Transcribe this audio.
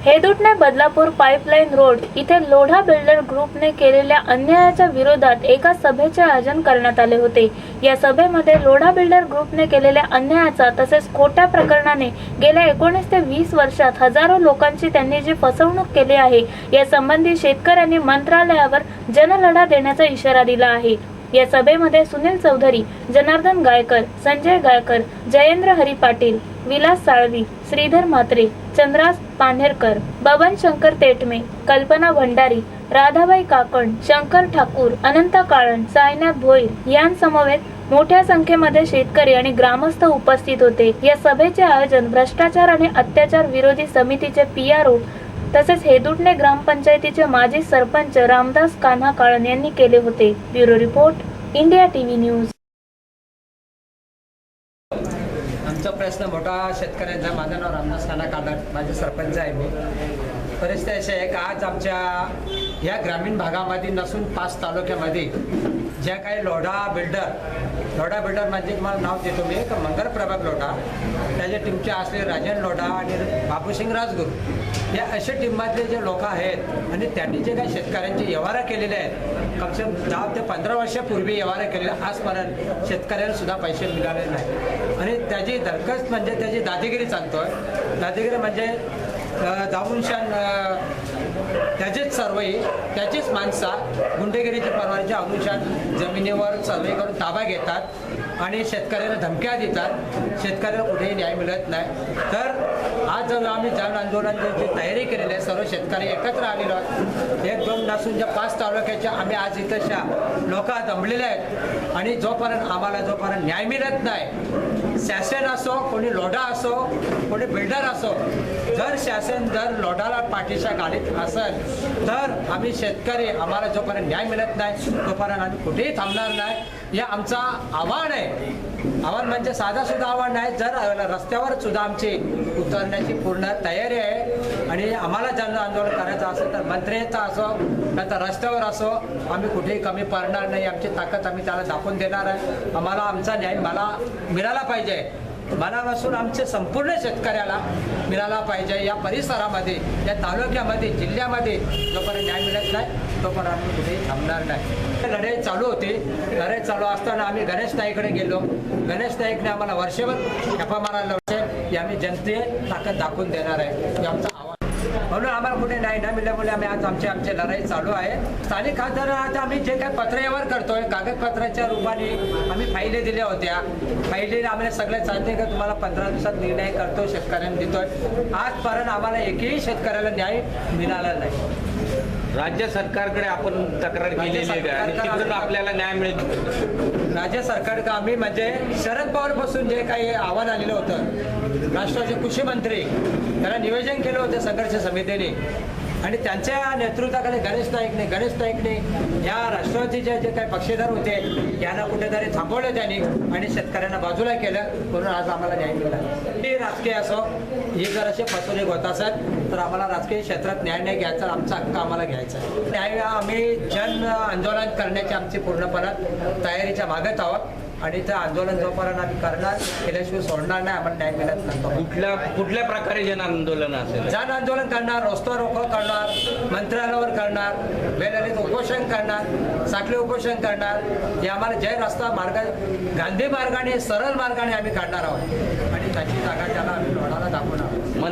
हेदुटने Badlapur pipeline road इथे Lodha builder ग्रुपने केलेल्या अन्यायाच्या विरोधात एका सभेचे आयोजन करण्यात आले होते. या सभेमध्ये लोढा बिल्डर ग्रुपने केलेल्या अन्यायाचा तसेच खोट्या प्रकरणाने गेल्या एकोणीस ते वीस वर्षात हजारो लोकांची त्यांनी जी फसवणूक केली आहे या संबंधी शेतकऱ्यांनी मंत्रालयावर जनलढा देण्याचा इशारा दिला आहे. या सभेमध्ये सुनील चौधरी जनार्दन गायकर संजय गायकर जयेंद्र हरी पाटील विलास साळवी श्रीधर म्हात्रे चंद्रास पानेरकर बबन शंकर तेटमे कल्पना भंडारी राधाबाई काकण शंकर ठाकूर अनंत काळण सायनाथ भोईर यांसमवेत मोठ्या संख्येमध्ये शेतकरी आणि ग्रामस्थ उपस्थित होते. या सभेचे आयोजन भ्रष्टाचार आणि अत्याचार विरोधी समितीचे पी आर ओ तसेच हेदुटणे ग्रामपंचायतीचे माजी सरपंच रामदास कान्हा काळन यांनी केले होते. Bureau report India TV news. आमचा प्रश्न मोठा शेतकऱ्यांचा माझं नाव रामदास खाना कालट माझे सरपंच आहे मी. परिस्थिती अशी आहे का आज आमच्या ह्या ग्रामीण भागामध्ये नसून पाच तालुक्यामध्ये ज्या काही लोढा बिल्डर लोढा बिल्डर म्हणजे तुम्हाला नाव देतो मी एक मंगल प्रभाग लोढा त्याच्या टीमचे असले राजन लोढा आणि बाबूसिंग राजगुरू. या अशा टिंबातले जे लोक आहेत आणि त्यांनी जे काही शेतकऱ्यांचे व्यवहार केलेले आहेत कमसे कम दहा ते पंधरा वर्षापूर्वी व्यवहार केलेले आजपर्यंत शेतकऱ्यांना सुद्धा पैसे मिळाले नाही आणि त्याची धडकस म्हणजे त्याची दादागिरी आहे दादागिरी म्हणजे दामुनशान त्याचीच सर्वही त्याचीच माणसा गुंडेगिरीच्या परवानच्या अनुशान जमिनीवर सर्वे करून ताबा घेतात आणि शेतकऱ्यांना धमक्या देतात. शेतकऱ्याला कुठेही न्याय मिळत नाही. तर आज जर आम्ही जन आंदोलनाची तयारी केलेली आहे सर्व शेतकरी एकत्र आलेलो आहोत एक दोन नसून ज्या पाच तालुक्याच्या आम्ही आज इथंशा लोक जमलेले आहेत. आणि जोपर्यंत आम्हाला जोपर्यंत न्याय मिळत नाही शासन असो कोणी लोढा असो कोणी बिल्डर असो जर शासन जर लोढाला पाठीशा गाडीत असेल तर आम्ही शेतकरी आम्हाला जोपर्यंत न्याय मिळत नाही तोपर्यंत आम्ही कुठेही थांबणार नाही. हे आमचा आव्हान आहे. आव्हान म्हणजे साधा सुद्धा आव्हान नाही जर रस्त्यावर सुद्धा आमची उतरण्याची पूर्ण तयारी आहे आणि आम्हाला जन आंदोलन करायचं असेल तर मंत्र्यांचा असो नाही तर रस्त्यावर असो आम्ही कुठेही कमी पडणार नाही. आमची ताकद आम्ही त्याला दाखवून देणार आहे. आम्हाला आमचा न्याय मला मिळाला पाहिजे. मला नसून आमचे संपूर्ण शेतकऱ्याला मिळाला पाहिजे. या परिसरामध्ये या तालुक्यामध्ये जिल्ह्यामध्ये जोपर्यंत न्याय मिळत नाही तोपर्यंत आम्ही कुठेही थांबणार नाही. लढाई चालू होती. लढाई चालू असताना आम्ही गणेश नाईकडे गेलो. गणेश नाईकने आम्हाला वर्षभर गप्पा मारायला लावते की आम्ही जनते ताकद दाखवून देणार आहे. आमचा म्हणून आम्हाला कुठे नाही ना मिळाल्यामुळे आम्ही आज आमची आमची लढाई चालू आहे. स्थानिक खासदार आता आम्ही जे काही पत्र व्यवहार करतोय कागदपत्राच्या रूपाने आम्ही फाईली दिल्या होत्या. फाईलीने आम्हाला सगळे चालते का तुम्हाला पंधरा दिवसात निर्णय करतो शेतकऱ्यांना देतोय. आजपर्यंत आम्हाला एकही शेतकऱ्याला न्याय मिळाला नाही. राज्य सरकारकडे आपण तक्रार केलेली आहे आणि तिकडून आपल्याला न्याय मिळेल राज्य सरकारकडे आम्ही म्हणजे शरद पवारपासून जे काही आव्हान आलेलं होतं राष्ट्राचे कृषी मंत्री त्याला नियोजन केलं होतं संघर्ष समितीने. आणि त्यांच्या नेतृत्वाखाली गणेश नाईकने गणेश नाईकने या राष्ट्रवादीचे जे काही पक्षीदार होते यांना कुठेतरी थांबवलं त्यांनी आणि शेतकऱ्यांना बाजूला केलं म्हणून आज आम्हाला न्याय मिळाला. हे राजकीय असो हे जर असे फसवणूक होत असेल तर आम्हाला राजकीय क्षेत्रात न्याय नाही घ्यायचा आमचा हक्क आम्हाला घ्यायचा आहे. न्याय आम्ही जन आंदोलन करण्याची आमची पूर्णपणे तयारीच्या मागत आहोत. आणि ते आंदोलन जोपर्यंत आम्ही करणार केल्याशिवाय सोडणार नाही आम्हाला न्याय मिळत नाही कुठल्या कुठल्या प्रकारे जन आंदोलन असेल? जन आंदोलन करणार रस्ता रोको करणार मंत्रालयावर करणार बेललित उपोषण करणार साखळी उपोषण करणार हे आम्हाला जय रस्ता मार्ग गांधी मार्गाने सरळ मार्गाने आम्ही काढणार आहोत. आणि त्याची जागा ज्याला आम्ही